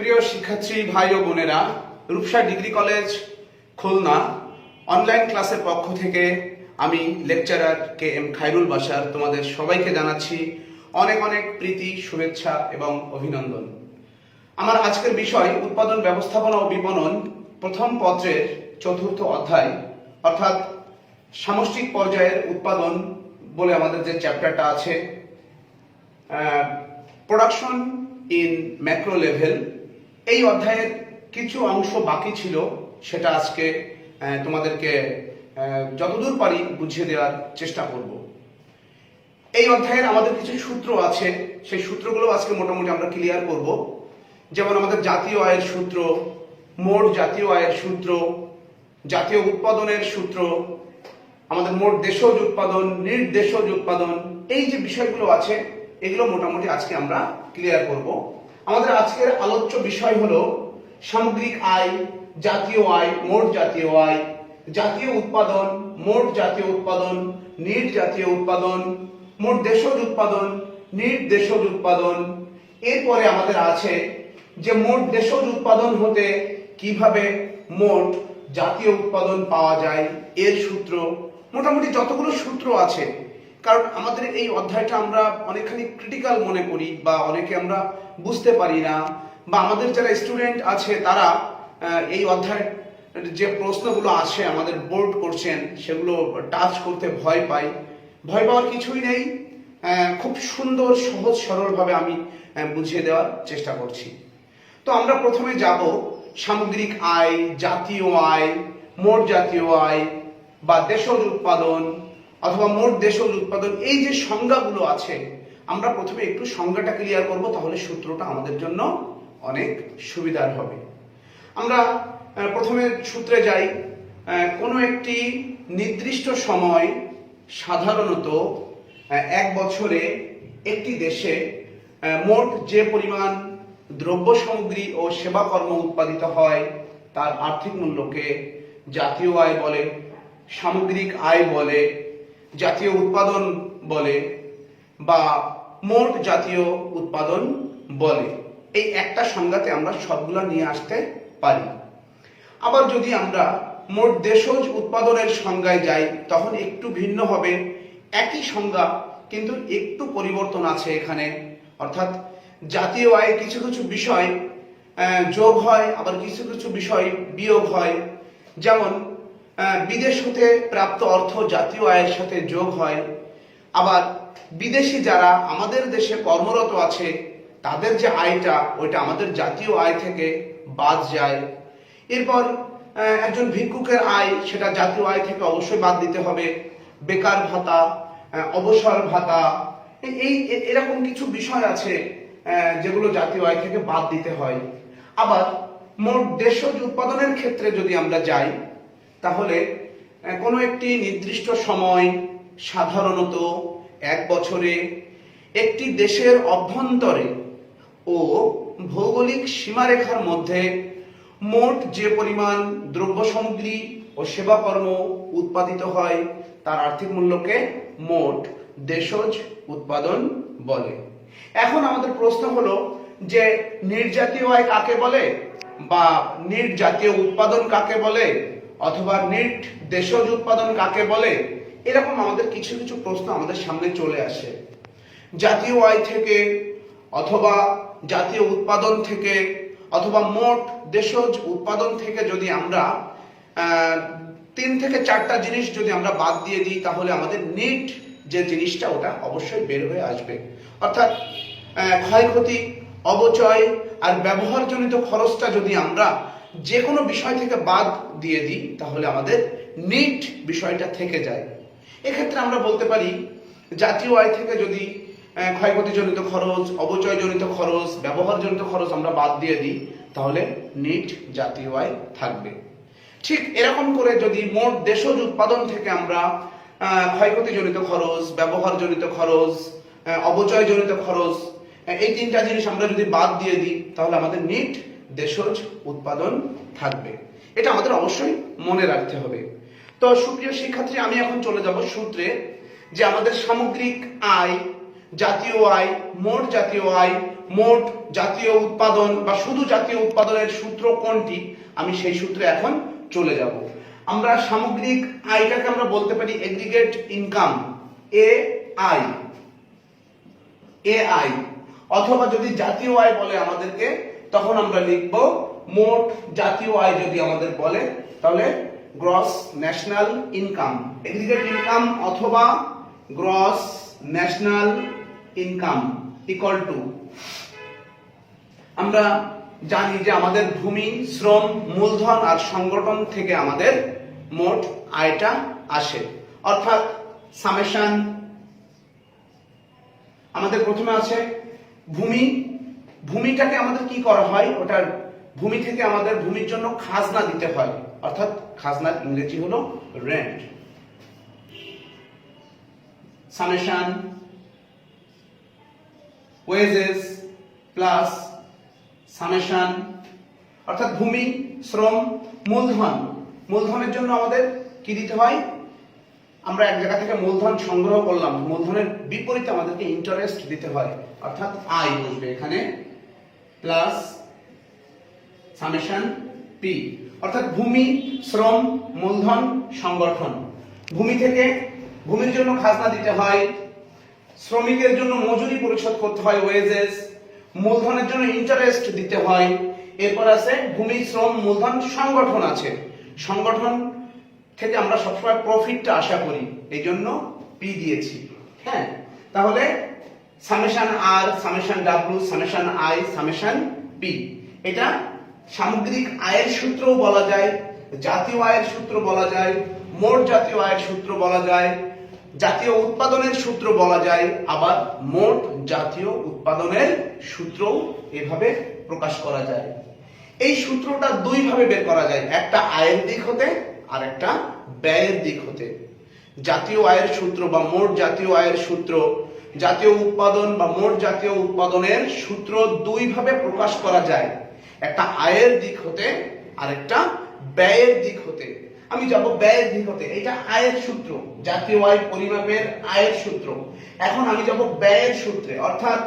প্রিয় শিক্ষার্থী, ভাই ও বোনেরা, Rupsa degree college, Khulna online ক্লাসের পক্ষ থেকে আমি লেকচারার কে এম খাইরুল বাসার তোমাদের সবাইকে জানাচ্ছি অনেক অনেক প্রীতি, শুভেচ্ছা এবং অভিনন্দন। আমার আজকের বিষয় উৎপাদন, ব্যবস্থাপনা ও বিপণন প্রথম পত্রের চতুর্থ অধ্যায়, অর্থাৎ সামষ্টিক পর্যায়ের উৎপাদন বলে আমাদের যে চ্যাপ্টারটা আছে প্রোডাকশন ইন ম্যাক্রো লেভেল এই অধ্যায়ের কিছু অংশ বাকি ছিল, সেটা আজকে তোমাদেরকে যতদূর পারি বুঝিয়ে দেওয়ার চেষ্টা করব। এই অধ্যায়ের আমাদের কিছু সূত্র আছে, সেই সূত্রগুলো আজকে মোটামুটি আমরা ক্লিয়ার করব। যেমন আমাদের জাতীয় আয়ের সূত্র, মোট জাতীয় আয়ের সূত্র, জাতীয় উৎপাদনের সূত্র, আমাদের মোট দেশজ উৎপাদন, নির্দেশজ উৎপাদন, এই যে বিষয়গুলো আছে, এগুলো মোটামুটি আজকে আমরা ক্লিয়ার করব। আমাদের আজকের আলোচ্য বিষয় হলো সামগ্রিক আয়, জাতীয় আয়, মোট জাতীয় আয়, জাতীয় উৎপাদন, মোট জাতীয় উৎপাদন নিট জাতীয় উৎপাদন, মোট দেশজ উৎপাদন নিট দেশজ উৎপাদন। এরপরে আমাদের আছে যে মোট দেশজ উৎপাদন হতে কীভাবে মোট জাতীয় উৎপাদন পাওয়া যায়, এর সূত্র। মোটামুটি যতগুলো সূত্র আছে কারণ আমাদের এই অধ্যায়টা আমরা অনেকখানি ক্রিটিক্যাল মনে করি বা অনেকে আমরা বুঝতে পারি না বা আমাদের যারা স্টুডেন্ট আছে তারা এই অধ্যায়ের যে প্রশ্নগুলো আছে আমাদের বোর্ড করছেন সেগুলো টাচ করতে ভয় পাই। ভয় পাওয়ার কিছুই নেই। খুব সুন্দর, সহজ, সরলভাবে আমি বুঝিয়ে দেওয়ার চেষ্টা করছি। তো আমরা প্রথমে যাব সামগ্রিক আয়, জাতীয় আয়, মোট জাতীয় আয় বা দেশজ উৎপাদন অথবা মোট দেশজ উৎপাদন, এই যে সংজ্ঞাগুলো আছে, আমরা প্রথমে একটু সংজ্ঞাটা ক্লিয়ার করব, তাহলে সূত্রটা আমাদের জন্য অনেক সুবিধার হবে। আমরা প্রথমে সূত্রে যাই। কোনো একটি নির্দিষ্ট সময় সাধারণত এক বছরে একটি দেশে মোট যে পরিমাণ দ্রব্য সামগ্রী ও সেবা কর্ম উৎপাদিত হয়, তার আর্থিক মূল্যকে জাতীয় আয় বলে, সামগ্রিক আয় বলে জাতীয় উৎপাদন বলে বা মোট জাতীয় উৎপাদন বলে। এই একটা সংজ্ঞাতে আমরা সবগুলা নিয়ে আসতে পারি। আবার যদি আমরা মোট দেশজ উৎপাদনের সংজ্ঞায় যাই, তখন একটু ভিন্ন হবে। একই সংজ্ঞা, কিন্তু একটু পরিবর্তন আছে এখানে। অর্থাৎ জাতীয় আয়ে কিছু কিছু বিষয় যোগ হয়, আবার কিছু কিছু বিষয় বিয়োগ হয়। যেমন বিদেশ হতে প্রাপ্ত অর্থ জাতীয় আয়ের সাথে যোগ হয়। আবার বিদেশি যারা আমাদের দেশে কর্মরত আছে, তাদের যে আয়টা, ওইটা আমাদের জাতীয় আয় থেকে বাদ যায়। এরপর একজন ভিক্ষুকের আয়, সেটা জাতীয় আয় থেকে অবশ্যই বাদ দিতে হবে। বেকার ভাতা অবসর ভাতা এই এরকম কিছু বিষয় আছে যেগুলো জাতীয় আয় থেকে বাদ দিতে হয়। আবার মোট দেশজ উৎপাদনের ক্ষেত্রে যদি আমরা যাই তাহলে কোনো একটি নির্দিষ্ট সময়, সাধারণত এক বছরে, একটি দেশের অভ্যন্তরে ও ভৌগোলিক সীমারেখার মধ্যে মোট যে পরিমাণ দ্রব্য সামগ্রী ও সেবাকর্ম উৎপাদিত হয়, তার আর্থিক মূল্যকে মোট দেশজ উৎপাদন বলে। এখন আমাদের প্রশ্ন হলো যে নির্জাতীয় আয় কাকে বলে? বা নিট জাতীয় উৎপাদন কাকে বলে? অথবা নিট দেশজ উৎপাদন কাকে বলে, এরকম আমাদের কিছু কিছু প্রশ্ন আমাদের সামনে চলে আসে। জাতীয় আয় থেকে অথবা জাতীয় উৎপাদন থেকে অথবা মোট দেশজ উৎপাদন থেকে যদি আমরা তিন থেকে চারটা জিনিস যদি আমরা বাদ দিয়ে দিই, তাহলে আমাদের নিট যে জিনিসটা, ওটা অবশ্যই বের হয়ে আসবে। অর্থাৎ ক্ষয়ক্ষতি অবচয় আর ব্যবহারজনিত খরচটা যদি আমরা যে কোনো বিষয় থেকে বাদ দিয়ে দিই, তাহলে আমাদের নিট বিষয়টা থেকে যায়। এক্ষেত্রে আমরা বলতে পারি, জাতীয় আয় থেকে যদি ক্ষয়ক্ষতিজনিত খরচ অবচয়জনিত খরচ, ব্যবহারজনিত খরচ আমরা বাদ দিয়ে দিই, তাহলে নিট জাতীয় আয় থাকবে। ঠিক এরকম করে যদি মোট দেশজ উৎপাদন থেকে আমরা ক্ষয়ক্ষতিজনিত খরচ, ব্যবহারজনিত খরচ অবচয়জনিত খরচ এই তিনটা জিনিস আমরা যদি বাদ দিয়ে দিই, তাহলে আমাদের নিট দেশজ উৎপাদন থাকবে। এটা আমাদের অবশ্যই মনে রাখতে হবে। তো সুপ্রিয় শিক্ষার্থী, আমি এখন চলে যাব সূত্রে যে আমাদের সামগ্রিক আয়, জাতীয় আয়, মোট জাতীয় আয়, মোট জাতীয় উৎপাদন বা শুধু জাতীয় উৎপাদনের সূত্র কোনটি, আমি সেই সূত্রে এখন চলে যাব। আমরা সামগ্রিক আয়টাকে আমরা বলতে পারি aggregate income A I A I অথবা যদি জাতীয় আয় বলে আমাদেরকে তখন আমরা লিখব মোট জাতীয় আয় যদি আমাদের বলে, তাহলে gross national income aggregate income অথবা gross national income equal to আমরা জানি যে আমাদের ভূমি, শ্রম, মূলধন আর সংগঠন থেকে আমাদের মোট আয়টা আসে। অর্থাৎ সামেশান আমাদের প্রথমে আছে ভূমি ভূমিটাকে আমাদের কি করা হয়? ওটার ভূমি থেকে আমাদের ভূমির জন্য খাজনা দিতে হয়। অর্থাৎ খাজনার ইংরেজি হলো rent summation wages plus summation অর্থাৎ ভূমি, শ্রম, মূলধন। মূলধনের জন্য আমাদের কি দিতে হয়? আমরা এক জায়গা থেকে মূলধন সংগ্রহ করলাম। মূলধনের বিপরীতে আমাদেরকে ইন্টারেস্ট দিতে হয়। অর্থাৎ আয় বসবে এখানে। প্লাস সামেশন পি অর্থাৎ ভূমি, শ্রম, মূলধন, সংগঠন। ভূমি থেকে ভূমির জন্য খাজনা দিতে হয়, শ্রমিকের জন্য মজুরি পরিশোধ করতে হয় ওয়েজেস মূলধনের জন্য ইন্টারেস্ট দিতে হয়। এরপর আছে ভূমি, শ্রম, মূলধন, সংগঠন আছে। সংগঠন থেকে আমরা সবসময় প্রফিটটা আশা করি এই জন্য পি দিয়েছি। হ্যাঁ তাহলে summation R, summation W, summation I, summation P এটা সামগ্রিক আয়ের সূত্রও বলা যায়, জাতীয় আয়ের সূত্র বলা যায়, মোট জাতীয় আয়ের সূত্র বলা যায়, জাতীয় উৎপাদনের সূত্র বলা যায়, আবার মোট জাতীয় উৎপাদনের সূত্রও এভাবে প্রকাশ করা যায়। এই সূত্রটা দুই ভাবে বের করা যায়, একটা আয়ের দিক হতে আর একটা ব্যয়ের দিক হতে। জাতীয় আয়ের সূত্র বা মোট জাতীয় আয়ের সূত্র জাতীয় উৎপাদন বা মোট জাতীয় উৎপাদনের সূত্র দুই ভাবে প্রকাশ করা যায়। একটা আয়ের দিক হতে আর একটা ব্যয়ের দিক হতে। আমি যাব ব্যয়ের দিক হতে, এটা আয়ের সূত্র, জাতীয় আয় পরিমাপের আয়ের সূত্র। এখন আমি যাব ব্যয়ের সূত্রে, অর্থাৎ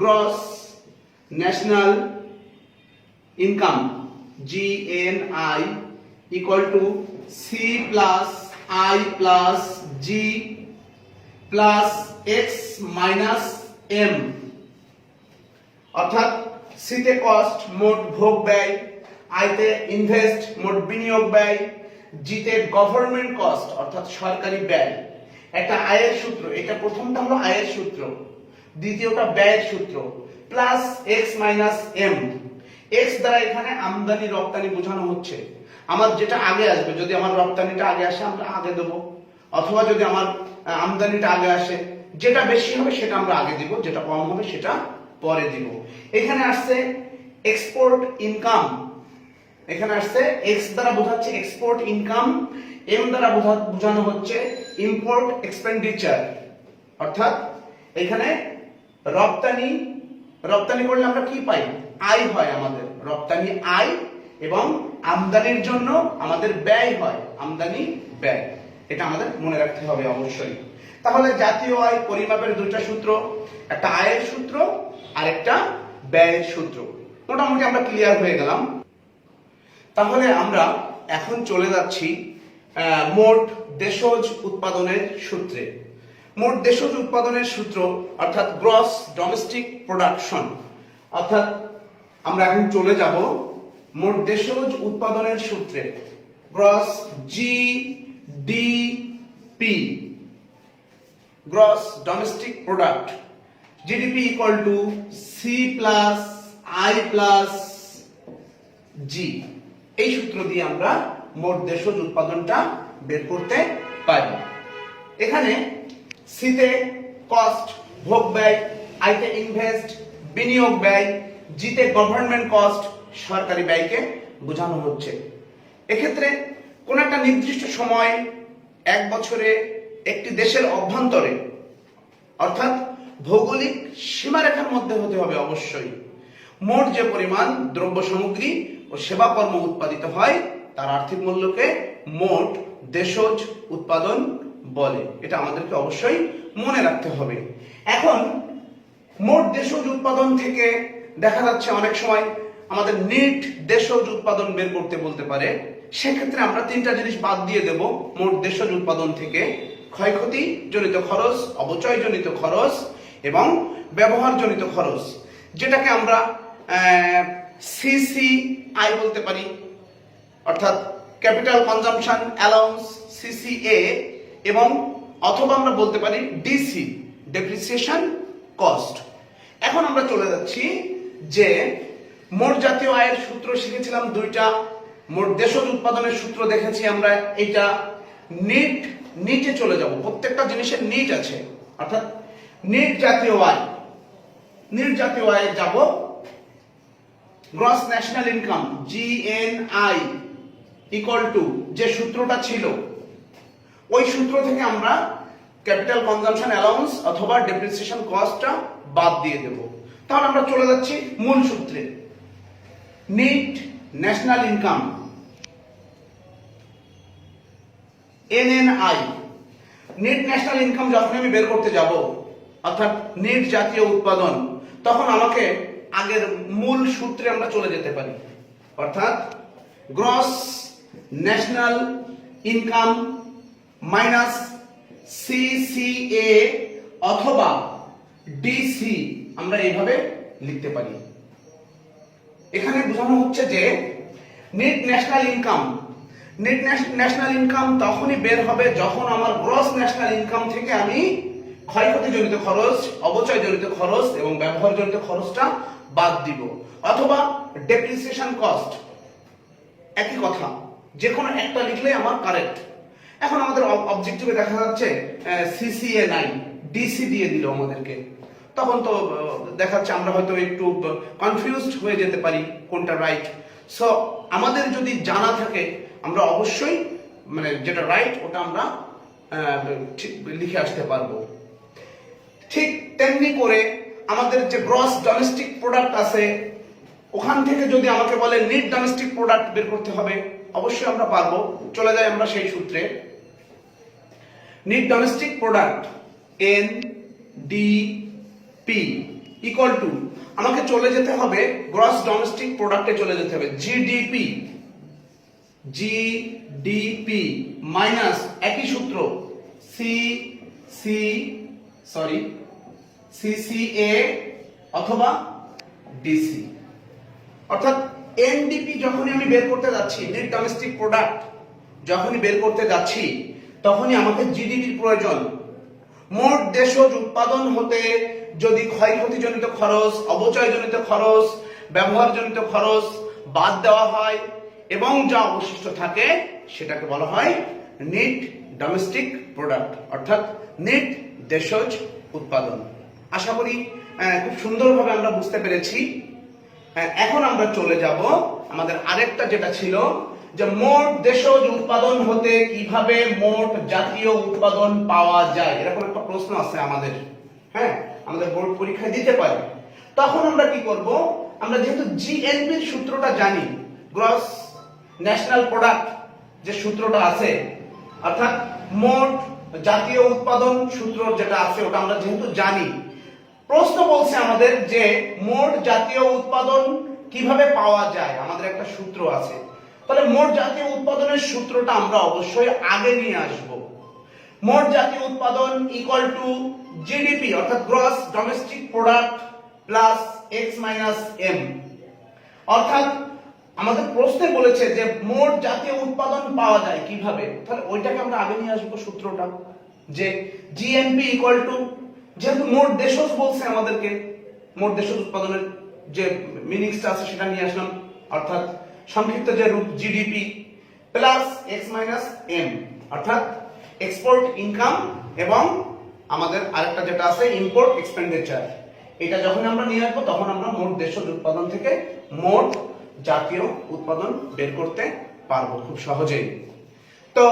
gross national income G N I equal to C plus I plus G plus X minus M. অর্থাৎ সিতে কস্ট মোট ভোগ ব্যয় আইতে ইনভেস্ট মোট বিনিয়োগ ব্যয় জিতে গভর্নমেন্ট কস্ট অর্থাৎ সরকারি ব্যয়। একটা আয়ের সূত্র, এটা প্রথমটা হলো আয়ের সূত্র, দ্বিতীয়টা ব্যয়ের সূত্র plus X minus M. X দ্বারা এখানে আমদানি, রপ্তানি বোঝানো হচ্ছে। আমার যেটা আগে আসবে, যদি আমার রপ্তানিটা আগে আসে, আমরা আগে দেবো। অথবা যদি আমার আমদানিটা আগে আসে। যেটা বেশি হবে সেটা আমরা আগে দিব, যেটা কম হবে সেটা পরে দিব। এখানে আসছে এক্সপোর্ট ইনকাম এখানে আসছে এক্স দ্বারা বোঝাচ্ছে এক্সপোর্ট ইনকাম এম দ্বারা বোঝা- বোঝানো হচ্ছে ইম্পোর্ট এক্সপেন্ডিচার অর্থাৎ এখানে রপ্তানি রপ্তানি করলে আমরা কি পাই? আয় হয় আমাদের। রপ্তানি আয় এবং আমদানির জন্য আমাদের ব্যয় হয়। আমদানি ব্যয়। এটা আমাদের মনে রাখতে হবে অবশ্যই। তাহলে জাতীয় আয় পরিমাপের দুইটা সূত্র, একটা আয়ের সূত্র আর একটা ব্যয়ের সূত্র। মোটামুটি আমরা ক্লিয়ার হয়ে গেলাম। তাহলে আমরা এখন চলে যাচ্ছি মোট দেশজ উৎপাদনের সূত্রে। মোট দেশজ উৎপাদনের সূত্র, অর্থাৎ গ্রস ডোমেস্টিক প্রোডাকশন অর্থাৎ আমরা এখন চলে যাব মোট দেশজ উৎপাদনের সূত্রে। Gross G D P gross domestic product GDP equal to C plus I plus G এই সূত্র দিয়ে আমরা মোট দেশজ উৎপাদনটা বের করতে পারি। এখানে সিতে কস্ট ভোগ ব্যয় আইতে ইনভেস্ট বিনিয়োগ ব্যয় জিতে গভর্নমেন্ট কস্ট সরকারি ব্যয়কে বোঝানো হচ্ছে। এক্ষেত্রে কোন একটা নির্দিষ্ট সময়, এক বছরে, একটি দেশের অভ্যন্তরে, অর্থাৎ ভৌগোলিক সীমারেখার মধ্যে হতে হবে অবশ্যই। মোট যে পরিমাণ দ্রব্য সামগ্রী ও সেবা কর্ম উৎপাদিত হয়, তার আর্থিক মূল্যকে মোট দেশজ উৎপাদন বলে। এটা আমাদেরকে অবশ্যই মনে রাখতে হবে। এখন, মোট দেশজ উৎপাদন থেকে দেখা যাচ্ছে অনেক সময় আমাদের নিট দেশজ উৎপাদন বের করতে বলতে পারে। সেক্ষেত্রে আমরা তিনটা জিনিস বাদ দিয়ে দেব। মোট দেশজ উৎপাদন থেকে ক্ষয়ক্ষতি জনিত খরচ অবচয় জনিত খরচ এবং ব্যবহার জনিত খরচ, যেটাকে আমরা সিসিআই বলতে পারি। অর্থাৎ ক্যাপিটাল কনজাম্পশন অ্যালাউন্স সিসিএ এবং অথবা আমরা বলতে পারি ডিসি ডেপ্রিসিয়েশন কস্ট। এখন আমরা চলে যাচ্ছি যে মোট জাতীয় আয়ের সূত্র শিখেছিলাম দুইটা। মোট দেশজ উৎপাদনের সূত্র দেখেছি আমরা, এটা নিট নিটে চলে যাব। প্রত্যেকটা জিনিসের নিট আছে। অর্থাৎ নিট জাতীয় আয়। নিট জাতীয় আয়ে যাব gross national income GNI equal to যে সূত্রটা ছিল। ওই সূত্র থেকে আমরা ক্যাপিটাল কনজাম্পশন অ্যালাউন্স অথবা ডেপ্রিসিয়েশন কস্টটা বাদ দিয়ে দেব। তাহলে আমরা চলে যাচ্ছি মূল সূত্রে। Net national income NNI, net national income যখন আমি বের করতে যাব, অর্থাৎ নেট জাতীয় উৎপাদন, তখন আমাকে আগের মূল সূত্রে আমরা চলে যেতে পারি। অর্থাৎ gross national income minus CCA অথবা ডিসি আমরা এইভাবে লিখতে পারি। এখানে বোঝানো হচ্ছে যে net national income net national income তখনই বের হবে যখন আমার গ্রস ন্যাশনাল ইনকাম থেকে আমি ক্ষয়ক্ষতিজনিত খরচ অবচয় অবচয়জনিত খরচ এবং ব্যবহার ব্যবহারজনিত খরচটা বাদ দিব। অথবা ডেপ্রিসিয়েশন কস্ট একই কথা যে কোনো একটা লিখলে আমার কারেক্ট এখন আমাদের অবজেক্টিভে দেখা যাচ্ছে সিসিএ নাই ডিসি দিয়ে দিল আমাদেরকে। তখন তো আহ, দেখাচ্ছে আমরা হয়তো একটু কনফিউজড হয়ে যেতে পারি কোনটা রাইট সো আমাদের যদি জানা থাকে, আমরা অবশ্যই মানে যেটা রাইট ওটা আমরা লিখে আসতে পারব। ঠিক তেমনি করে আমাদের যে গ্রস ডোমেস্টিক প্রোডাক্ট আছে, ওখান থেকে যদি আমাকে বলে নিট ডোমেস্টিক প্রোডাক্ট বের করতে হবে, অবশ্যই আমরা পারব। চলে যাই আমরা সেই সূত্রে। Net domestic product N D P equal to আমাকে চলে যেতে হবে গ্রস ডোমেস্টিক প্রোডাক্টে চলে যেতে হবে জিডিপি জিডিপি মাইনাস একই সূত্র সি সি সরি সিসিএ অথবা ডিসি অর্থাৎ এনডিপি যখনই আমি বের করতে যাচ্ছি নেট ডোমেস্টিক প্রোডাক্ট যখনই বের করতে যাচ্ছি, তখনই আমাকে জিডিপির প্রয়োজন। মোট দেশজ উৎপাদন হতে যদি ক্ষয়ক্ষতিজনিত খরচ অবচয়জনিত খরচ, ব্যবহারজনিত খরচ বাদ দেওয়া হয় এবং যা অবশিষ্ট থাকে, সেটাকে বলা হয় নেট ডোমেস্টিক প্রোডাক্ট অর্থাৎ নেট দেশজ উৎপাদন। আশা করি খুব সুন্দরভাবে আমরা বুঝতে পেরেছি। এখন আমরা চলে যাব আমাদের আরেকটা যেটা ছিল যে মোট দেশজ উৎপাদন হতে কীভাবে মোট জাতীয় উৎপাদন পাওয়া যায়, এরকম একটা প্রশ্ন আছে আমাদের হ্যাঁ? আমাদের বোর্ড পরীক্ষায় দিতে পারে। তখন আমরা কি করব? আমরা যেহেতু জিএনপির সূত্রটা জানি, গ্রস ন্যাশনাল প্রোডাক্ট যে সূত্রটা আছে, অর্থাৎ মোট জাতীয় উৎপাদন সূত্র যেটা আছে, ওটা আমরা যেহেতু জানি, প্রশ্ন বলছে আমাদের যে মোট জাতীয় উৎপাদন কীভাবে পাওয়া যায়, আমাদের একটা সূত্র আছে। তাহলে মোট জাতীয় উৎপাদনের সূত্রটা আমরা অবশ্যই আগে নিয়ে আসব। মোট জাতীয় উৎপাদন ইকুয়াল টু জিডিপি অর্থাৎ gross domestic product plus X minus M অর্থাৎ আমাদের প্রশ্নে বলেছে যে মোট জাতীয় উৎপাদন পাওয়া যায় কীভাবে? তাহলে ওইটাকে আমরা আগে নিয়ে আসব সূত্রটা, যে জিএনপি ইকুয়াল টু যেহেতু মোট দেশজ বলছে আমাদেরকে, মোট দেশজ উৎপাদনের যে মিনিংসটা আছে সেটা নিয়ে আসলাম। অর্থাৎ সংক্ষিপ্ত যে রূপ GDP plus X minus M অর্থাৎ এক্সপোর্ট ইনকাম এবং আমাদের আরেকটা যেটা আছে ইম্পোর্ট এক্সপেন্ডিচার এটা যখন আমরা নিয়ে আসব, তখন আমরা মোট দেশজ উৎপাদন থেকে মোট জাতীয় উৎপাদন বের করতে পারব খুব সহজেই। তো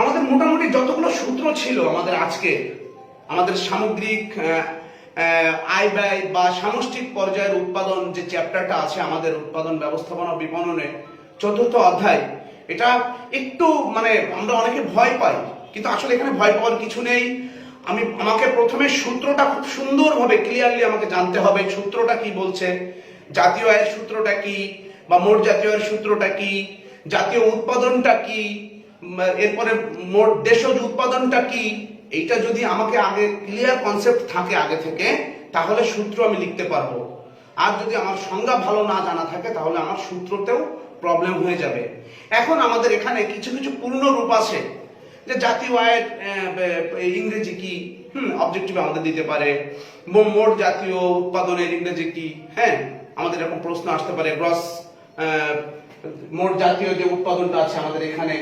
আমাদের মোটামুটি যতগুলো সূত্র ছিল আমাদের আজকে, আমাদের সামগ্রিক আয় ব্যয় বা সামষ্টিক পর্যায়ের উৎপাদন যে চ্যাপ্টারটা আছে আমাদের উৎপাদন, ব্যবস্থাপনা বিপণনে চতুর্থ অধ্যায়, এটা একটু মানে আমরা অনেকে ভয় পাই, কিন্তু আসলে এখানে ভয় পাওয়ার কিছু নেই। আমি, আমাকে প্রথমে সূত্রটা খুব সুন্দরভাবে ক্লিয়ারলি আমাকে জানতে হবে, সূত্রটা কি বলছে, জাতীয় আয়ের সূত্রটা কি বা মোট জাতীয় আয়ের সূত্রটা কি, জাতীয় উৎপাদনটা কি এরপরে মোট দেশজ উৎপাদনটা কি এইটা যদি আমাকে আগে ক্লিয়ার কনসেপ্ট থাকে আগে থেকে, তাহলে সূত্র আমি লিখতে পারব। আর যদি আমার সংজ্ঞা ভালো না জানা থাকে, তাহলে আমার সূত্রতেও প্রবলেম হয়ে যাবে। এখন আমাদের এখানে কিছু কিছু পূর্ণ রূপ আছে। যে জাতীয় আয়ের ইংরেজি কি? হুম অবজেক্টিভ আমাদের দিতে পারে। মোট জাতীয় উৎপাদনের ইংরেজি কি? হ্যাঁ আমাদের এরকম প্রশ্ন আসতে পারে। গ্রস মোট জাতীয় যে উৎপাদনটা আছে আমাদের এখানে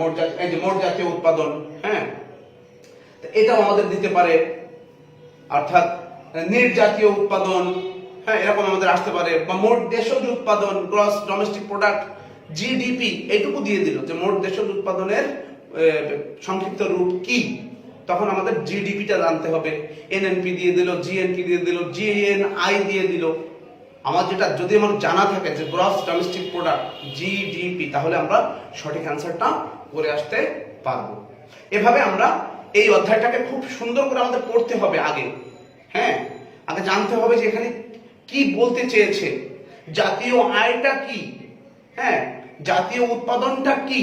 মোট জাতীয় এই যে মোট জাতীয় উৎপাদন হ্যাঁ এটাও আমাদের দিতে পারে। অর্থাৎ নির্জাতীয় উৎপাদন হ্যাঁ এরকম আমাদের আসতে পারে। বা মোট দেশজ উৎপাদন গ্রস ডোমেস্টিক প্রোডাক্ট জিডিপি এইটুকু দিয়ে দিল যে মোট দেশজ উৎপাদনের সংক্ষিপ্ত রূপ কি। তখন আমাদের জিডিপিটা জানতে হবে। এনএনপি দিয়ে দিল জিএনপি দিয়ে দিল জিএনআই দিয়ে দিল। আমার যেটা, যদি আমার জানা থাকে যে গ্রস ডোমেস্টিক প্রোডাক্ট জিডিপি তাহলে আমরা সঠিক অ্যান্সারটা করে আসতে পারব। এভাবে আমরা এই অধ্যায়টাকে খুব সুন্দর করে আমাদের পড়তে হবে আগে। হ্যাঁ? আগে জানতে হবে যে এখানে কি বলতে চেয়েছে। জাতীয় আয়টা কি? হ্যাঁ? জাতীয় উৎপাদনটা কি?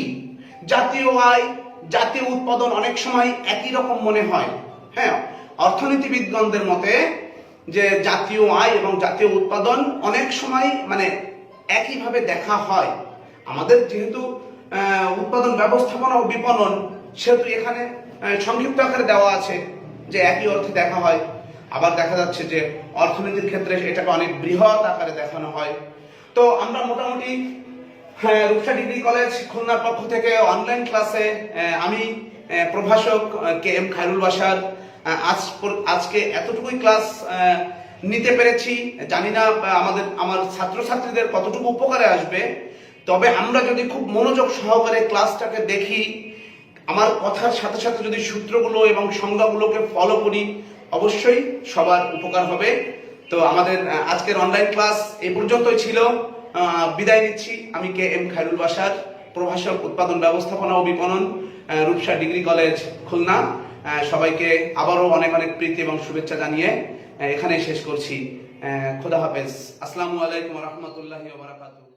জাতীয় আয়, জাতীয় উৎপাদন অনেক সময় একই রকম মনে হয়। হ্যাঁ? অর্থনীতিবিদগণদের মতে যে জাতীয় আয় এবং জাতীয় উৎপাদন অনেক সময় মানে একইভাবে দেখা হয়। আমাদের যেহেতু উৎপাদন ব্যবস্থাপনা ও বিপণন, সেহেতু এখানে সংক্ষিপ্ত আকারে দেওয়া আছে যে একই অর্থে দেখা হয়। আবার দেখা যাচ্ছে যে অর্থনীতির ক্ষেত্রে এটাকে অনেক বৃহৎ আকারে দেখানো হয়। তো আমরা মোটামুটি হ্যাঁ রূপসা ডিগ্রি কলেজ খুলনার পক্ষ থেকে অনলাইন ক্লাসে আমি প্রভাষক কে এম খায়রুল বাসার আজ আজকে এতটুকুই ক্লাস নিতে পেরেছি। জানি না আমাদের, আমার ছাত্রছাত্রীদের কতটুকু উপকারে আসবে। তবে আমরা যদি খুব মনোযোগ সহকারে ক্লাসটাকে দেখি আমার কথার সাথে সাথে যদি সূত্রগুলো এবং সংজ্ঞাগুলোকে ফলো করি অবশ্যই সবার উপকার হবে। তো আমাদের আজকের অনলাইন ক্লাস এই পর্যন্তই ছিল। বিদায় নিচ্ছি। আমি কে এম খায়রুল বাসার প্রভাষক উৎপাদন ব্যবস্থাপনা ও বিপণন রূপসা ডিগ্রি কলেজ খুলনা। সবাইকে আবারও অনেক অনেক প্রীতি এবং শুভেচ্ছা জানিয়ে আহ, এখানেই শেষ করছি। খোদা হাফেজ। আসসালামু আলাইকুম রহমতুল্লাহি ওবরাকাতুহ